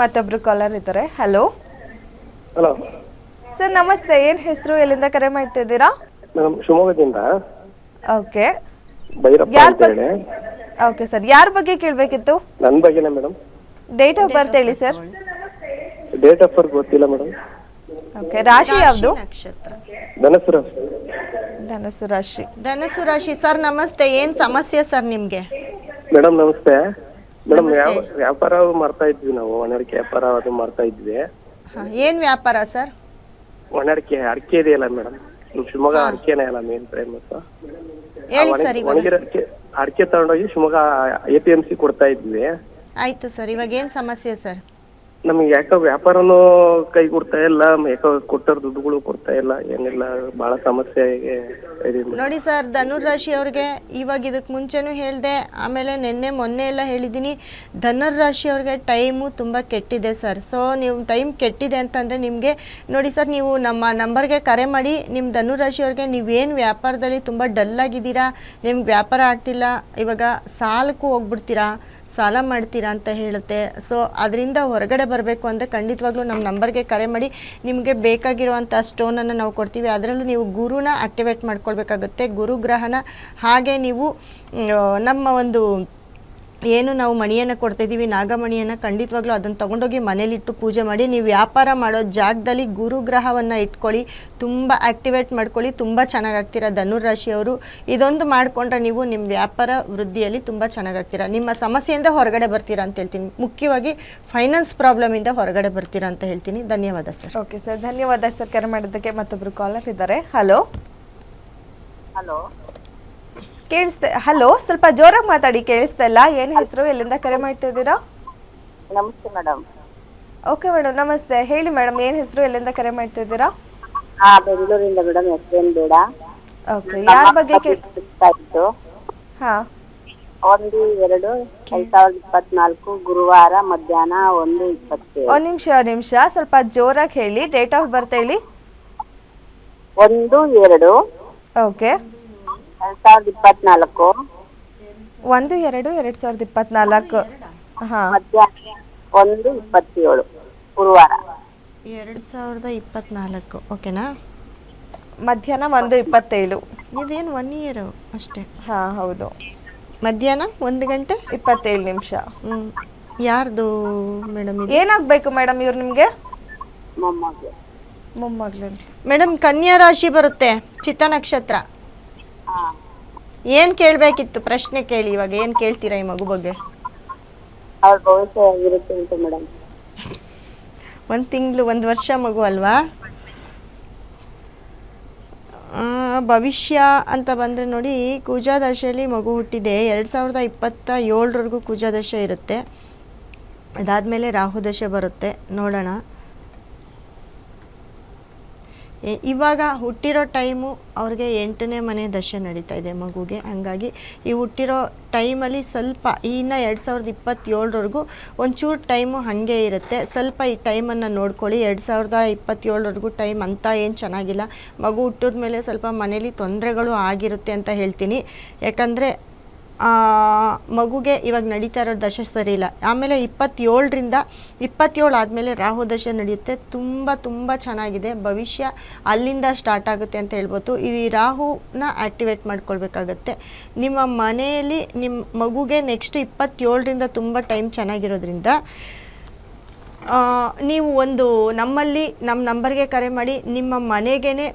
ಮತ್ತೊಬ್ರು ಕಾಲರ್ ಇದ್ದಾರೆ. Hello hello sir ನಮಸ್ತೆ. ಏನ್ ಹೆಸರು? ಎಲ್ಲಿಂದ ಕರೆ ಮಾಡ್ತಿದ್ದೀರಾ? ಮೇಡಮ್ ಶಿವಮೊಗ್ಗದಿಂದ. ಓಕೆ ಭೈರಪ್ಪ ಯಾರ್ ಅಂತ ಹೇಳಿ. ಓಕೆ ಸರ್ ಯಾರ ಬಗ್ಗೆ ಕೇಳಬೇಕಿತ್ತು? ನನ್ನ ಬಗ್ಗೆನೇ ಮೇಡಮ್ ಡೇಟ್ ಆಫ್ ಬರ್ತ್ ಹೇಳಿ ಸರ್ ಡೇಟ್ ಆಫ್ ಬರ್ತ್ ಗೊತ್ತಿಲ್ಲ ಮೇಡಮ್ ಓಕೆ ರಾಶಿ ಯಾವುದು? ನಕ್ಷತ್ರ. ಧನಸ್ಸು ರಾಶಿ. ಧನಸು ರಾಶಿ. ಧನಸ್ಸು ರಾಶಿ ಸರ್ ನಮಸ್ತೆ. ಏನ್ ಸಮಸ್ಯೆ ಸರ್ ನಿಮ್ಗೆ? ಮೇಡಮ್ ನಮಸ್ತೆ. ಮೇಡಮ್. ಯಾವ ವ್ಯಾಪಾರ ಮಾಡ್ತಾ ಇದ್ವಿ ನಾವು ಒಣಡಿಕೆ ವ್ಯಾಪಾರ ಅದು ಮಾಡ್ತಾ ಇದ್ವಿ. ಹ, ಏನ್ ವ್ಯಾಪಾರ ಸರ್? ಒಣಡಿಕೆ ಅಡಿಕೆ ಇದೆಯಲ್ಲ ಮೇಡಮ್ ನಮ್ಮ ಶಿವಮೊಗ್ಗ ಅಡಿಕೆನೇ ಅಲ್ಲ ಮೇನ್ ಫೇಮಸ್ ಹೇಳಿ ಸರ್ ಇವಾಗ. ಒಣಗಿರೋ ಅಡಿಕೆ ಅಡಿಕೆ ತಗೊಂಡೋಗಿ Shivamogga A P M C ಕೊಡ್ತಾ ಇದ್ವಿ. ಆಯ್ತು ಸರ್ ಇವಾಗ ಏನ್ ಸಮಸ್ಯೆ ಸರ್? ನಮ್ಗೆ ಯಾಕೋ ವ್ಯಾಪಾರನೂ ಕೈ ಕೊಡ್ತಾ ಇಲ್ಲ, ಯಾಕೋ ಕೊಟ್ಟರ್ ದುಡ್ಡುಗಳು ಕೊಡ್ತಾ ಇಲ್ಲ, ಏನಿಲ್ಲ, ಬಹಳ ಸಮಸ್ಯೆ ನೋಡಿ ಸರ್, ಧನುರ್ ರಾಶಿ ಅವ್ರಿಗೆ ಇವಾಗ ಇದಕ್ಕೆ ಮುಂಚೆನೂ ಹೇಳಿದೆ, ಆಮೇಲೆ ನಿನ್ನೆ ಮೊನ್ನೆ ಎಲ್ಲ ಹೇಳಿದ್ದೀನಿ, ಧನುರ್ ರಾಶಿ ಅವ್ರಿಗೆ ಟೈಮು ತುಂಬ ಕೆಟ್ಟಿದೆ ಸರ್. ಸೊ ನೀವು ಟೈಮ್ ಕೆಟ್ಟಿದೆ ಅಂತಂದರೆ ನಿಮಗೆ, ನೋಡಿ ಸರ್, ನೀವು ನಮ್ಮ ನಂಬರ್ಗೆ ಕರೆ ಮಾಡಿ ನಿಮ್ಮ ಧನುರ್ ರಾಶಿ ಅವ್ರಿಗೆ ನೀವೇನು ವ್ಯಾಪಾರದಲ್ಲಿ ತುಂಬ ಡಲ್ ಆಗಿದ್ದೀರಾ, ನಿಮ್ಗೆ ವ್ಯಾಪಾರ ಆಗ್ತಿಲ್ಲ, ಇವಾಗ ಸಾಲಕ್ಕೂ ಹೋಗ್ಬಿಡ್ತೀರಾ ಸಾಲ ಮಾಡ್ತೀರಾ ಅಂತ ಹೇಳುತ್ತೆ. ಸೊ ಅದರಿಂದ ಹೊರಗಡೆ ಬರಬೇಕು ಅಂದರೆ ಖಂಡಿತವಾಗ್ಲೂ ನಮ್ಮ ನಂಬರ್ಗೆ ಕರೆ ಮಾಡಿ. ನಿಮಗೆ ಬೇಕಾಗಿರುವಂಥ ಸ್ಟೋನನ್ನು ನಾವು ಕೊಡ್ತೀವಿ. ಅದರಲ್ಲೂ ನೀವು ಗುರುನ ಆಕ್ಟಿವೇಟ್ ಮಾಡ್ಕೊಳ್ಬೇಕಾಗುತ್ತೆ. ಗುರುಗ್ರಹನ ಹಾಗೆ ನೀವು ನಮ್ಮ ಒಂದು ಏನು ನಾವು ಮಣಿಯನ್ನು ಕೊಡ್ತಾ ಇದ್ದೀವಿ ನಾಗಮಣಿಯನ್ನು ಖಂಡಿತವಾಗ್ಲೂ ಅದನ್ನು ತೊಗೊಂಡೋಗಿ ಮನೇಲಿಟ್ಟು ಪೂಜೆ ಮಾಡಿ ನೀವು ವ್ಯಾಪಾರ ಮಾಡೋ ಜಾಗದಲ್ಲಿ ಗುರುಗ್ರಹವನ್ನು ಇಟ್ಕೊಳ್ಳಿ ತುಂಬ ಆಕ್ಟಿವೇಟ್ ಮಾಡ್ಕೊಳ್ಳಿ ತುಂಬ ಚೆನ್ನಾಗಾಗ್ತೀರ ಧನುರ್ ರಾಶಿಯವರು. ಇದೊಂದು ಮಾಡಿಕೊಂಡ್ರೆ ನೀವು ನಿಮ್ಮ ವ್ಯಾಪಾರ ವೃದ್ಧಿಯಲ್ಲಿ ತುಂಬ ಚೆನ್ನಾಗಾಗ್ತೀರ. ನಿಮ್ಮ ಸಮಸ್ಯೆಯಿಂದ ಹೊರಗಡೆ ಬರ್ತೀರಾ ಅಂತ ಹೇಳ್ತೀನಿ. ಮುಖ್ಯವಾಗಿ ಫೈನಾನ್ಸ್ ಪ್ರಾಬ್ಲಮಿಂದ ಹೊರಗಡೆ ಬರ್ತೀರಾ ಅಂತ ಹೇಳ್ತೀನಿ. ಧನ್ಯವಾದ ಸರ್. ಓಕೆ ಸರ್ ಧನ್ಯವಾದ ಸರ್. ಕರೆ ಮಾಡೋದಕ್ಕೆ ಮತ್ತೊಬ್ಬರು ಕಾಲರ್ ಇದ್ದಾರೆ. ಹಲೋ ಹಲೋ ಕೇಳಿಸ್ತೆ ಹಲೋ ಸ್ವಲ್ಪ ಜೋರಾಗಿ ಮಾತಾಡಿ ಕೇಳಿಸ್ತಾ ಇಲ್ಲ. ಏನು ಹೆಸರು ಎಲ್ಲಿಂದ ಕರೆ ಮಾಡ್ತಾ ಇದ್ದೀರಾ? ನಮಸ್ತೆ ಮೇಡಮ್ ಓಕೆ ಮೇಡಮ್ ನಮಸ್ತೆ. ಹೇಳಿ ಮೇಡಮ್ ಏನ್ ಹೆಸರು ಎಲ್ಲಿಂದ ಕರೆ ಮಾಡ್ತಾ ಇದ್ದೀರಾ? ಹಾ ಬೆಂಗಳೂರಿಂದ ಮೇಡಮ್ ಹೆಸರೇನ್ ಬೇಡ. ಓಕೆ ಯಾರ ಬಗ್ಗೆ ಕೇಳಿ ಹಾ ಇತ್ತು. ಹಾ. ಒಂದು ಎರಡು ಎರಡ್ ಸಾವಿರದ ಇಪ್ಪತ್ನಾಲ್ಕು ಗುರುವಾರ ಮಧ್ಯಾಹ್ನ ಒಂದು ಇಪ್ಪತ್ತೇಳು. ಒಂದು ನಿಮಿಷ ನಿಮಿಷ. ಸ್ವಲ್ಪ ಜೋರಾಗಿ ಹೇಳಿ ಡೇಟ್ ಆಫ್ ಬರ್ತ್ ಹೇಳಿ. ಒಂದು ಎರಡು. ಓಕೆ ಎರಡ್ ಸಾವಿರದ ಇಪ್ಪತ್ನಾಲ್ಕು. ಒಂದು ಎರಡು ಎರಡ್ ಸಾವಿರದ ಇಪ್ಪತ್ನಾಲ್ಕು. ಹಾಂ. ಮಧ್ಯಾಹ್ನ ಒಂದು ಇಪ್ಪತ್ತೇಳು. ಗುರುವಾರ. ಎರಡು ಸಾವಿರದ ಇಪ್ಪತ್ನಾಲ್ಕು ಓಕೆನಾ? ಮಧ್ಯಾಹ್ನ ಒಂದು ಇಪ್ಪತ್ತೇಳು. ಇದೇನು ಒನ್ ಇಯರ್ ಅಷ್ಟೇ? ಹಾ ಹೌದು. ಮಧ್ಯಾಹ್ನ ಒಂದು ಗಂಟೆ? ಇಪ್ಪತ್ತೇಳು ನಿಮಿಷ. ಹ್ಞೂ ಯಾರ್ದು ಮೇಡಮ್ ಇದು? ಏನಾಗಬೇಕು ಮೇಡಮ್ ಇವ್ರು ನಿಮಗೆ? ಮೇಡಂ ಮೊಮ್ಮಗಳು. ಮೇಡಮ್ ಕನ್ಯಾ ರಾಶಿ ಬರುತ್ತೆ ಚಿತ್ತ ನಕ್ಷತ್ರ. ಏನು ಕೇಳ್ಬೇಕಿತ್ತು? ಪ್ರಶ್ನೆ ಕೇಳಿ ಇವಾಗ ಏನ್ ಕೇಳ್ತೀರಾ ಈ ಮಗು ಬಗ್ಗೆ? ಅವ್ರ ಭವಿಷ್ಯ ಹೇಗಿರುತ್ತೆ ಅಂತ ಮೇಡಮ್. ಒಂದು ತಿಂಗಳು ಒಂದು ವರ್ಷ ಮಗು ಅಲ್ವಾ? ಆ, ಭವಿಷ್ಯ ಅಂತ ಬಂದ್ರೆ ನೋಡಿ ಕೂಜಾದಶೆಯಲ್ಲಿ ಮಗು ಹುಟ್ಟಿದೆ. ಎರಡ್ ಸಾವಿರದ ಇಪ್ಪತ್ತ ಏಳರವರೆಗೂ ಕುಜಾದಶೆ ಇರುತ್ತೆ. ರಾಹು ರಾಹುದಶೆ ಬರುತ್ತೆ. ನೋಡೋಣ. ಇವಾಗ ಹುಟ್ಟಿರೋ ಟೈಮು ಅವ್ರಿಗೆ ಎಂಟನೇ ಮನೆ ದಶೆ ನಡೀತಾ ಇದೆ ಮಗುಗೆ. ಹಾಗಾಗಿ ಈ ಹುಟ್ಟಿರೋ ಟೈಮಲ್ಲಿ ಸ್ವಲ್ಪ ಇನ್ನು ಎರಡು ಸಾವಿರದ ಇಪ್ಪತ್ತೇಳರವರೆಗೂ ಒಂಚೂರು ಟೈಮು ಹಾಗೆ ಇರುತ್ತೆ. ಸ್ವಲ್ಪ ಈ ಟೈಮನ್ನು ನೋಡ್ಕೊಳ್ಳಿ. ಎರಡು ಸಾವಿರದ ಇಪ್ಪತ್ತೇಳರವರೆಗೂ ಟೈಮ್ ಅಂತ ಏನು ಚೆನ್ನಾಗಿಲ್ಲ. ಮಗು ಹುಟ್ಟಿದ ಮೇಲೆ ಸ್ವಲ್ಪ ಮನೇಲಿ ತೊಂದರೆಗಳು ಆಗಿರುತ್ತೆ ಅಂತ ಹೇಳ್ತೀನಿ. ಯಾಕಂದರೆ ಮಗುಗೆ ಇವಾಗ ನಡೀತಾ ಇರೋ ದಶೆ ಸರಿ ಇಲ್ಲ. ಆಮೇಲೆ ಇಪ್ಪತ್ತೇಳರಿಂದ, ಇಪ್ಪತ್ತೇಳು ಆದಮೇಲೆ ರಾಹು ದಶೆ ನಡೆಯುತ್ತೆ. ತುಂಬ ತುಂಬ ಚೆನ್ನಾಗಿದೆ. ಭವಿಷ್ಯ ಅಲ್ಲಿಂದ ಸ್ಟಾರ್ಟ್ ಆಗುತ್ತೆ ಅಂತ ಹೇಳ್ಬೋದು. ಈ ರಾಹುನ ಆ್ಯಕ್ಟಿವೇಟ್ ಮಾಡ್ಕೊಳ್ಬೇಕಾಗತ್ತೆ. ನಿಮ್ಮ ಮನೆಯಲ್ಲಿ ನಿಮ್ಮ ಮಗುಗೆ ನೆಕ್ಸ್ಟ್ ಇಪ್ಪತ್ತೇಳರಿಂದ ತುಂಬ ಟೈಮ್ ಚೆನ್ನಾಗಿರೋದ್ರಿಂದ ನೀವು ಒಂದು ನಮ್ಮಲ್ಲಿ, ನಮ್ಮ ನಂಬರ್ಗೆ ಕರೆ ಮಾಡಿ ನಿಮ್ಮ ಮನೆಗೇ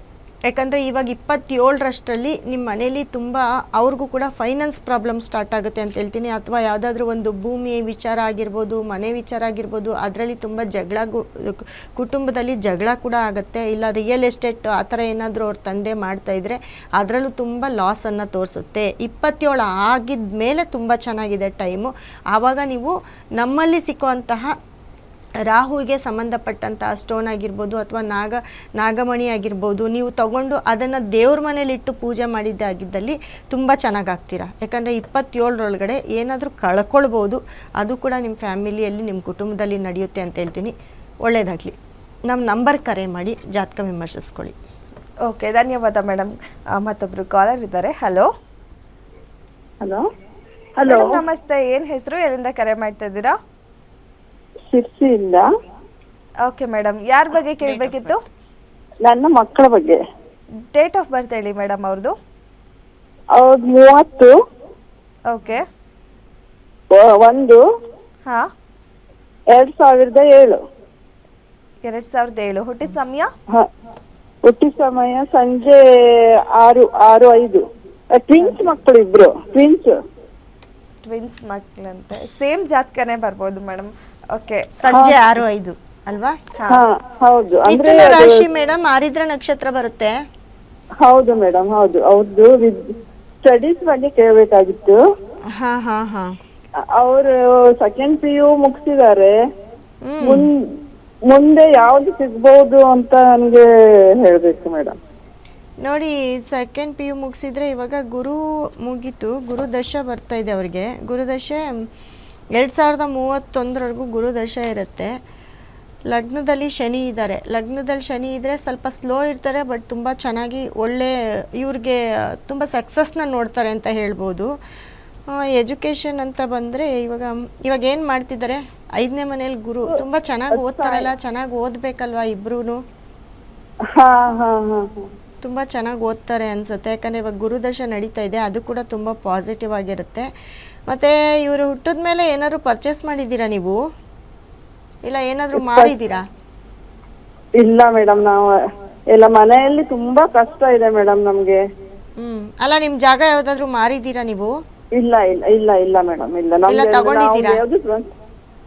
ಯಾಕಂದರೆ ಇವಾಗ ಇಪ್ಪತ್ತೇಳರಷ್ಟರಲ್ಲಿ ನಿಮ್ಮ ಮನೇಲಿ ತುಂಬ ಅವ್ರಿಗೂ ಕೂಡ ಫೈನಾನ್ಸ್ ಪ್ರಾಬ್ಲಮ್ ಸ್ಟಾರ್ಟ್ ಆಗುತ್ತೆ ಅಂತ ಹೇಳ್ತೀನಿ. ಅಥವಾ ಯಾವುದಾದ್ರೂ ಒಂದು ಭೂಮಿ ವಿಚಾರ ಆಗಿರ್ಬೋದು, ಮನೆ ವಿಚಾರ ಆಗಿರ್ಬೋದು, ಅದರಲ್ಲಿ ತುಂಬ ಜಗಳ ಕುಟುಂಬದಲ್ಲಿ ಜಗಳ ಕೂಡ ಆಗುತ್ತೆ. ಇಲ್ಲ ರಿಯಲ್ ಎಸ್ಟೇಟ್ ಆ ಥರ ಏನಾದರೂ ಅವ್ರ ತಂದೆ ಮಾಡ್ತಾಯಿದ್ರೆ ಅದರಲ್ಲೂ ತುಂಬ ಲಾಸನ್ನು ತೋರಿಸುತ್ತೆ. ಇಪ್ಪತ್ತೇಳು ಆಗಿದ ಮೇಲೆ ತುಂಬ ಚೆನ್ನಾಗಿದೆ ಟೈಮು ಆವಾಗ ನೀವು ನಮ್ಮಲ್ಲಿ ಸಿಕ್ಕುವಂತಹ ರಾಹುವಿಗೆ ಸಂಬಂಧಪಟ್ಟಂತಹ ಸ್ಟೋನ್ ಆಗಿರ್ಬೋದು ಅಥವಾ ನಾಗ ನಾಗಮಣಿ ಆಗಿರ್ಬೋದು ನೀವು ತಗೊಂಡು ಅದನ್ನು ದೇವ್ರ ಮನೇಲಿಟ್ಟು ಪೂಜೆ ಮಾಡಿದ್ದೆ ಆಗಿದ್ದಲ್ಲಿ ತುಂಬ ಚೆನ್ನಾಗಾಗ್ತೀರಾ? ಯಾಕಂದರೆ ಇಪ್ಪತ್ತೇಳರೊಳಗಡೆ ಏನಾದರೂ ಕಳ್ಕೊಳ್ಬೋದು. ಅದು ಕೂಡ ನಿಮ್ಮ ಫ್ಯಾಮಿಲಿಯಲ್ಲಿ ನಿಮ್ಮ ಕುಟುಂಬದಲ್ಲಿ ನಡೆಯುತ್ತೆ ಅಂತ ಹೇಳ್ತೀನಿ. ಒಳ್ಳೆಯದಾಗಲಿ ನಮ್ಮ ನಂಬರ್ ಕರೆ ಮಾಡಿ ಜಾತಕ ವಿಮರ್ಶಿಸ್ಕೊಳ್ಳಿ. ಓಕೆ ಧನ್ಯವಾದ ಮೇಡಮ್ ಮತ್ತೊಬ್ರು ಕಾಲರ್ ಇದ್ದಾರೆ. ಹಲೋ ಹಲೋ ಹಲೋ ನಮಸ್ತೆ. ಏನ್ ಹೆಸರು? ಎಲ್ಲಿಂದ ಕರೆ ಮಾಡ್ತಾ ಇದ್ದೀರಾ? ಶಿರ್ಸಿಯಿಂದ ಓಕೆ ಮೇಡಮ್ ಯಾರ ಬಗ್ಗೆ ಕೇಳಬೇಕಿತ್ತು? ನನ್ನ ಮಕ್ಕಳ ಬಗ್ಗೆ. ಡೇಟ್ ಆಫ್ ಬರ್ತ್ ಹೇಳಿ ಮೇಡಮ್ ಅವ್ರದ್ದು ಅವ್ರದ್ದು ಮೂವತ್ತು. ಓಕೆ. ಒ- ಒಂದು. ಹಾಂ. ಎರಡ್ ಸಾವಿರದ ಏಳು. ಎರಡು ಸಾವಿರದ ಏಳು. ಹುಟ್ಟಿದ ಸಮಯ? ಹ ಹುಟ್ಟಿದ ಸಮಯ ಸಂಜೆ ಆರು ಆರು ಐದು. ಟ್ವಿನ್ಸ್ ಮಕ್ಕಳು ಇಬ್ರು ಟ್ವಿನ್ಸ್ ಟ್ವಿನ್ಸ್ ಮಕ್ಕಳಂತೆ ಸೇಮ್ ಜಾತಕನೇ ಬರ್ಬೋದು ಮೇಡಮ್ ಓಕೆ ಸಂಜೆ ಆರು ಐದು ಅಲ್ವಾ? ಹಾ. ಹೌದು. ಅಂದ್ರೆ ಮಿಥುನ ಅದು- ರಾಶಿ ಮೇಡಮ್ ಆರಿದ್ರ ನಕ್ಷತ್ರ ಬರುತ್ತೆ? ಹೌದು ಮೇಡಮ್ ಹೌದು. ಅವ್ರದ್ದು ಸ್ಟಡೀಸ್ ಬಗ್ಗೆ ಕೇಳಬೇಕಾಗಿತ್ತು ಹಾ ಹಾ ಹಾ. ಅವರು ಸೆಕೆಂಡ್ ಪಿ ಯು ಮುಗಿಸಿದ್ದಾರೆ ಮುಂದೆ ಯಾವ್ದು ಸಿಗ್ಬಹುದು ಅಂತ ನನ್ಗೆ ಹೇಳ್ಬೇಕು ಮೇಡಮ್. ನೋಡಿ ಸೆಕೆಂಡ್ ಪಿ ಯು ಮುಗಿಸಿದ್ರೆ ಇವಾಗ ಗುರು ಮುಗೀತು. ಗುರು ದಶ ಬರ್ತಾ ಇದೆ ಅವ್ರಿಗೆ. ಗುರುದಶೆ, ಎರಡು ಸಾವಿರದ ಮೂವತ್ತೊಂದರವರೆಗೂ ಗುರುದಶ ಇರುತ್ತೆ. ಲಗ್ನದಲ್ಲಿ ಶನಿ ಇದ್ದಾರೆ. ಲಗ್ನದಲ್ಲಿ ಶನಿ ಇದ್ದರೆ ಸ್ವಲ್ಪ ಸ್ಲೋ ಇರ್ತಾರೆ, ಬಟ್ ತುಂಬ ಚೆನ್ನಾಗಿ ಒಳ್ಳೆ ಇವ್ರಿಗೆ, ತುಂಬ ಸಕ್ಸಸ್ನ ನೋಡ್ತಾರೆ ಅಂತ ಹೇಳ್ಬೋದು. ಎಜುಕೇಷನ್ ಅಂತ ಬಂದರೆ ಇವಾಗ ಇವಾಗ ಏನು ಮಾಡ್ತಿದ್ದಾರೆ? ಐದನೇ ಮನೇಲಿ ಗುರು. ತುಂಬ ಚೆನ್ನಾಗಿ ಓದ್ತಾರಲ್ಲ, ಚೆನ್ನಾಗಿ ಓದಬೇಕಲ್ವಾ ಹಾ. ತುಂಬ ಚೆನ್ನಾಗಿ ಓದ್ತಾರೆ ಅನಿಸುತ್ತೆ. ಯಾಕಂದರೆ ಇವಾಗ ಗುರುದಶ ನಡೀತಾ ಇದೆ ಅದು ಕೂಡ ತುಂಬ ಪಾಸಿಟಿವ್ ಆಗಿರುತ್ತೆ. ಮತ್ತು ಇವರು ಹುಟ್ಟಿದ ಮೇಲೆ ಏನಾದರೂ ಪರ್ಚೇಸ್ ಮಾಡಿದ್ದೀರಾ ನೀವು? ಇಲ್ಲ ಏನಾದರೂ ಮಾರಿದ್ದೀರಾ ಇಲ್ಲ ಮೇಡಮ್ ನಾವು ಎಲ್ಲ ಮನೆಯಲ್ಲಿ ತುಂಬಾ ಕಷ್ಟ ಇದೆ ಮೇಡಮ್ ನಮಗೆ. ಹ್ಮ್. ಅಲ್ಲ ನಿಮ್ ಜಾಗ ಯಾವ್ದಾದ್ರು ಮಾರಿದೀರಾ ನೀವು? ಇಲ್ಲ ಇಲ್ಲ ಇಲ್ಲ ಇಲ್ಲ ಮೇಡಮ್ ಇಲ್ಲ. ಇಲ್ಲ, ತಗೊಂಡಿದ್ದೀರಾ?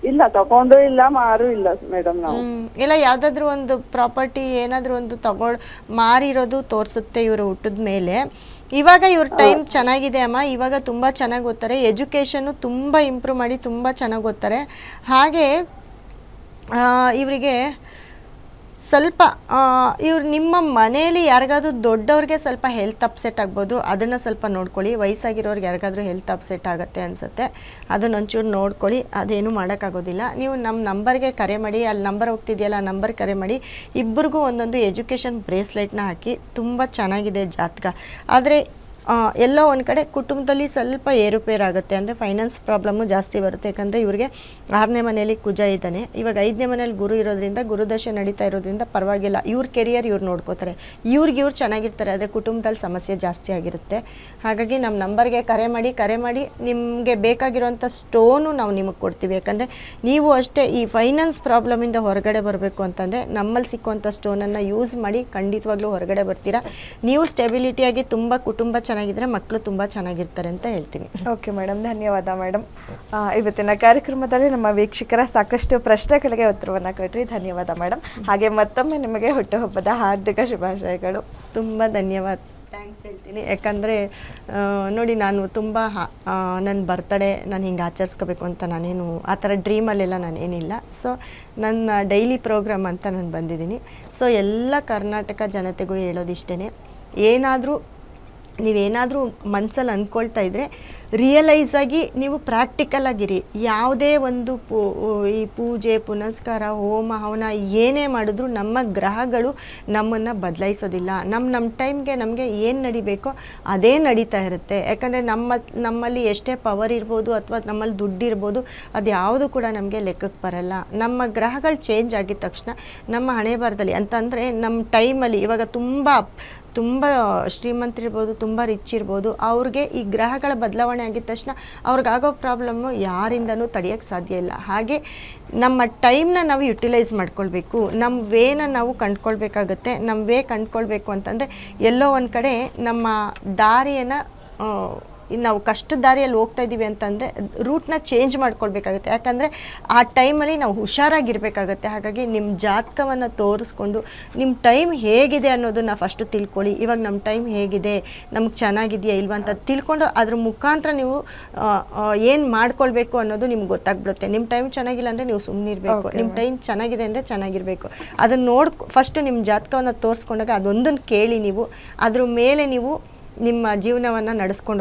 ಇಲ್ಲ ತಗೊಂಡು ಇಲ್ಲ ಮಾರು ಇಲ್ಲ ಮೇಡಮ್ ನಾವು. ಹ್ಮ್. ಇಲ್ಲ ಯಾವ್ದಾದ್ರು ಒಂದು ಪ್ರಾಪರ್ಟಿ ಏನಾದ್ರು ಒಂದು ತಗೊಳ್ ಮಾರಿರೋದು ತೋರಿಸುತ್ತೆ ಇವರು ಹುಟ್ಟಿದ ಮೇಲೆ. ಇವಾಗ ಇವ್ರ ಟೈಮ್ ಚೆನ್ನಾಗಿದೆ ಅಮ್ಮ. ಇವಾಗ ತುಂಬ ಚೆನ್ನಾಗಿ ಓದ್ತಾರೆ. ಎಜುಕೇಷನ್ನು ತುಂಬ ಇಂಪ್ರೂವ್ ಮಾಡಿ ತುಂಬ ಚೆನ್ನಾಗಿ ಓದ್ತಾರೆ. ಹಾಗೆ ಆ, ಇವರಿಗೆ ಸ್ವಲ್ಪ ಇವ್ರು ನಿಮ್ಮ ಮನೆಯಲ್ಲಿ ಯಾರಿಗಾದ್ರೂ ದೊಡ್ಡವ್ರಿಗೆ ಸ್ವಲ್ಪ ಹೆಲ್ತ್ ಅಪ್ಸೆಟ್ ಆಗ್ಬೋದು, ಅದನ್ನು ಸ್ವಲ್ಪ ನೋಡ್ಕೊಳ್ಳಿ. ವಯಸ್ಸಾಗಿರೋರ್ಗೆ ಯಾರಿಗಾದ್ರೂ ಹೆಲ್ತ್ ಅಪ್ಸೆಟ್ ಆಗುತ್ತೆ ಅನಿಸುತ್ತೆ. ಅದನ್ನ ಒಂಚೂರು ನೋಡ್ಕೊಳ್ಳಿ. ಅದೇನು ಮಾಡೋಕ್ಕಾಗೋದಿಲ್ಲ. ನೀವು ನಮ್ಮ ನಂಬರ್ಗೆ ಕರೆ ಮಾಡಿ ಅಲ್ಲಿ ನಂಬರ್ ಹೋಗ್ತಿದೆಯಲ್ಲ, ಆ ನಂಬರ್ ಕರೆ ಮಾಡಿ ಇಬ್ಬರಿಗೂ ಒಂದೊಂದು ಎಜುಕೇಷನ್ ಬ್ರೇಸ್ಲೆಟ್ನ ಹಾಕಿ. ತುಂಬ ಚೆನ್ನಾಗಿದೆ ಜಾತಕ. ಆದರೆ ಎಲ್ಲೋ ಒಂದು ಕಡೆ ಕುಟುಂಬದಲ್ಲಿ ಸ್ವಲ್ಪ ಏರುಪೇರಾಗುತ್ತೆ ಅಂದರೆ ಫೈನಾನ್ಸ್ ಪ್ರಾಬ್ಲಮ್ಮು ಜಾಸ್ತಿ ಬರುತ್ತೆ. ಯಾಕಂದರೆ ಇವರಿಗೆ ಆರನೇ ಮನೆಯಲ್ಲಿ ಕುಜ ಇದ್ದಾನೆ. ಇವಾಗ ಐದನೇ ಮನೇಲಿ ಗುರು ಇರೋದ್ರಿಂದ ಗುರುದಶೆ ನಡೀತಾ ಇರೋದ್ರಿಂದ ಪರವಾಗಿಲ್ಲ. ಇವ್ರ ಕೆರಿಯರ್ ಇವ್ರು ನೋಡ್ಕೋತಾರೆ. ಇವ್ರಿಗೆ ಇವ್ರು ಚೆನ್ನಾಗಿರ್ತಾರೆ, ಆದರೆ ಕುಟುಂಬದಲ್ಲಿ ಸಮಸ್ಯೆ ಜಾಸ್ತಿ ಆಗಿರುತ್ತೆ. ಹಾಗಾಗಿ ನಮ್ಮ ನಂಬರ್ಗೆ ಕರೆ ಮಾಡಿ ಕರೆ ಮಾಡಿ ನಿಮಗೆ ಬೇಕಾಗಿರೋಂಥ ಸ್ಟೋನು ನಾವು ನಿಮಗೆ ಕೊಡ್ತೀವಿ. ಯಾಕಂದರೆ ನೀವು ಅಷ್ಟೇ ಈ ಫೈನಾನ್ಸ್ ಪ್ರಾಬ್ಲಮಿಂದ ಹೊರಗಡೆ ಬರಬೇಕು ಅಂತಂದರೆ ನಮ್ಮಲ್ಲಿ ಸಿಕ್ಕುವಂಥ ಸ್ಟೋನನ್ನು ಯೂಸ್ ಮಾಡಿ ಖಂಡಿತವಾಗ್ಲೂ ಹೊರಗಡೆ ಬರ್ತೀರಾ. ನೀವು ಸ್ಟೆಬಿಲಿಟಿಯಾಗಿ ತುಂಬ ಕುಟುಂಬ ಚೆನ್ನಾಗಿದ್ದರೆ ಮಕ್ಕಳು ತುಂಬ ಚೆನ್ನಾಗಿರ್ತಾರೆ ಅಂತ ಹೇಳ್ತೀನಿ. ಓಕೆ ಮೇಡಮ್ ಧನ್ಯವಾದ ಮೇಡಮ್ ಇವತ್ತಿನ ಕಾರ್ಯಕ್ರಮದಲ್ಲಿ ನಮ್ಮ ವೀಕ್ಷಕರ ಸಾಕಷ್ಟು ಪ್ರಶ್ನೆಗಳಿಗೆ ಉತ್ತರವನ್ನು ಕೊಟ್ರಿ. ಧನ್ಯವಾದ ಮೇಡಮ್ ಹಾಗೆ ಮತ್ತೊಮ್ಮೆ ನಿಮಗೆ ಹುಟ್ಟುಹಬ್ಬದ ಹಾರ್ದಿಕ ಶುಭಾಶಯಗಳು. ತುಂಬ ಧನ್ಯವಾದ. ಥ್ಯಾಂಕ್ಸ್ ಹೇಳ್ತೀನಿ. ಯಾಕಂದರೆ ನೋಡಿ ನಾನು ತುಂಬ ನನ್ನ ಬರ್ತಡೇ ನಾನು ಹಿಂಗೆ ಆಚರಿಸ್ಕೋಬೇಕು ಅಂತ ನಾನೇನು ಆ ಥರ ಡ್ರೀಮಲ್ಲೆಲ್ಲ ನಾನೇನಿಲ್ಲ. ಸೊ ನನ್ನ ಡೈಲಿ ಪ್ರೋಗ್ರಾಮ್ ಅಂತ ನಾನು ಬಂದಿದ್ದೀನಿ. ಸೊ ಎಲ್ಲ ಕರ್ನಾಟಕ ಜನತೆಗೂ ಹೇಳೋದಿಷ್ಟೇ ಏನಾದರೂ ನೀವೇನಾದರೂ ಮನಸ್ಸಲ್ಲಿ ಅಂದ್ಕೊಳ್ತಾ ಇದ್ದರೆ ರಿಯಲೈಸ್ ಆಗಿ ನೀವು ಪ್ರಾಕ್ಟಿಕಲ್ ಆಗಿರಿ. ಯಾವುದೇ ಒಂದು ಈ ಪೂಜೆ, ಪುನಸ್ಕಾರ, ಹೋಮ, ಹವನ ಏನೇ ಮಾಡಿದ್ರು ನಮ್ಮ ಗ್ರಹಗಳು ನಮ್ಮನ್ನು ಬದಲಾಯಿಸೋದಿಲ್ಲ. ನಮ್ಮ ನಮ್ಮ ಟೈಮ್ಗೆ ನಮಗೆ ಏನು ನಡಿಬೇಕೋ ಅದೇ ನಡೀತಾ ಇರುತ್ತೆ. ಯಾಕಂದರೆ ನಮ್ಮ, ನಮ್ಮಲ್ಲಿ ಎಷ್ಟೇ ಪವರ್ ಇರ್ಬೋದು ಅಥವಾ ನಮ್ಮಲ್ಲಿ ದುಡ್ಡು ಇರ್ಬೋದು, ಅದು ಯಾವುದು ಕೂಡ ನಮಗೆ ಲೆಕ್ಕಕ್ಕೆ ಬರಲ್ಲ. ನಮ್ಮ ಗ್ರಹಗಳು ಚೇಂಜ್ ಆಗಿದ ತಕ್ಷಣ ನಮ್ಮ ಹಣೆ ಬರದಲ್ಲಿ ಅಂತಂದರೆ ನಮ್ಮ ಟೈಮಲ್ಲಿ ಇವಾಗ ತುಂಬ ತುಂಬ ಶ್ರೀಮಂತರಿರ್ಬೋದು, ತುಂಬ ರಿಚ್ ಇರ್ಬೋದು, ಅವ್ರಿಗೆ ಈ ಗ್ರಹಗಳ ಬದಲಾವಣೆ ಆಗಿದ ತಕ್ಷಣ ಅವ್ರಿಗಾಗೋ ಪ್ರಾಬ್ಲಮ್ಮು ಯಾರಿಂದನೂ ತಡೆಯೋಕ್ಕೆ ಸಾಧ್ಯ ಇಲ್ಲ. ಹಾಗೆ ನಮ್ಮ ಟೈಮ್ನ ನಾವು ಯುಟಿಲೈಸ್ ಮಾಡ್ಕೊಳ್ಬೇಕು. ನಮ್ಮ ವೇನ ನಾವು ಕಂಡ್ಕೊಳ್ಬೇಕಾಗತ್ತೆ. ನಮ್ಮ ವೇ ಕಂಡ್ಕೊಳ್ಬೇಕು ಅಂತಂದರೆ ಎಲ್ಲೋ ಒಂದು ಕಡೆ ನಮ್ಮ ದಾರಿಯನ್ನು ನಾವು ಕಷ್ಟದ ದಾರಿಯಲ್ಲಿ ಹೋಗ್ತಾ ಇದ್ದೀವಿ ಅಂತಂದರೆ ರೂಟ್ನ ಚೇಂಜ್ ಮಾಡ್ಕೊಳ್ಬೇಕಾಗುತ್ತೆ. ಯಾಕಂದರೆ ಆ ಟೈಮಲ್ಲಿ ನಾವು ಹುಷಾರಾಗಿರ್ಬೇಕಾಗತ್ತೆ. ಹಾಗಾಗಿ ನಿಮ್ಮ ಜಾತಕವನ್ನು ತೋರಿಸ್ಕೊಂಡು ನಿಮ್ಮ ಟೈಮ್ ಹೇಗಿದೆ ಅನ್ನೋದನ್ನ ಫಸ್ಟು ತಿಳ್ಕೊಳ್ಳಿ. ಇವಾಗ ನಮ್ಮ ಟೈಮ್ ಹೇಗಿದೆ? ನಮ್ಗೆ ಚೆನ್ನಾಗಿದೆಯಾ ಇಲ್ವಾ ಅಂತ ತಿಳ್ಕೊಂಡು ಅದ್ರ ಮುಖಾಂತರ ನೀವು ಏನು ಮಾಡ್ಕೊಳ್ಬೇಕು ಅನ್ನೋದು ನಿಮ್ಗೆ ಗೊತ್ತಾಗ್ಬಿಡುತ್ತೆ. ನಿಮ್ಮ ಟೈಮ್ ಚೆನ್ನಾಗಿಲ್ಲ ಅಂದರೆ ನೀವು ಸುಮ್ಮನಿರಬೇಕು ನಿಮ್ಮ ಟೈಮ್ ಚೆನ್ನಾಗಿದೆ ಅಂದರೆ ಚೆನ್ನಾಗಿರಬೇಕು. ಅದನ್ನು ನೋಡಿ ಫಸ್ಟು ನಿಮ್ಮ ಜಾತಕವನ್ನು ತೋರಿಸ್ಕೊಂಡಾಗ ಅದೊಂದನ್ನು ಕೇಳಿ ನೀವು. ಅದ್ರ ಮೇಲೆ ನೀವು ನಿಮ್ಮ ಜೀವನವನ್ನು ನಡೆಸ್ಕೊಂಡು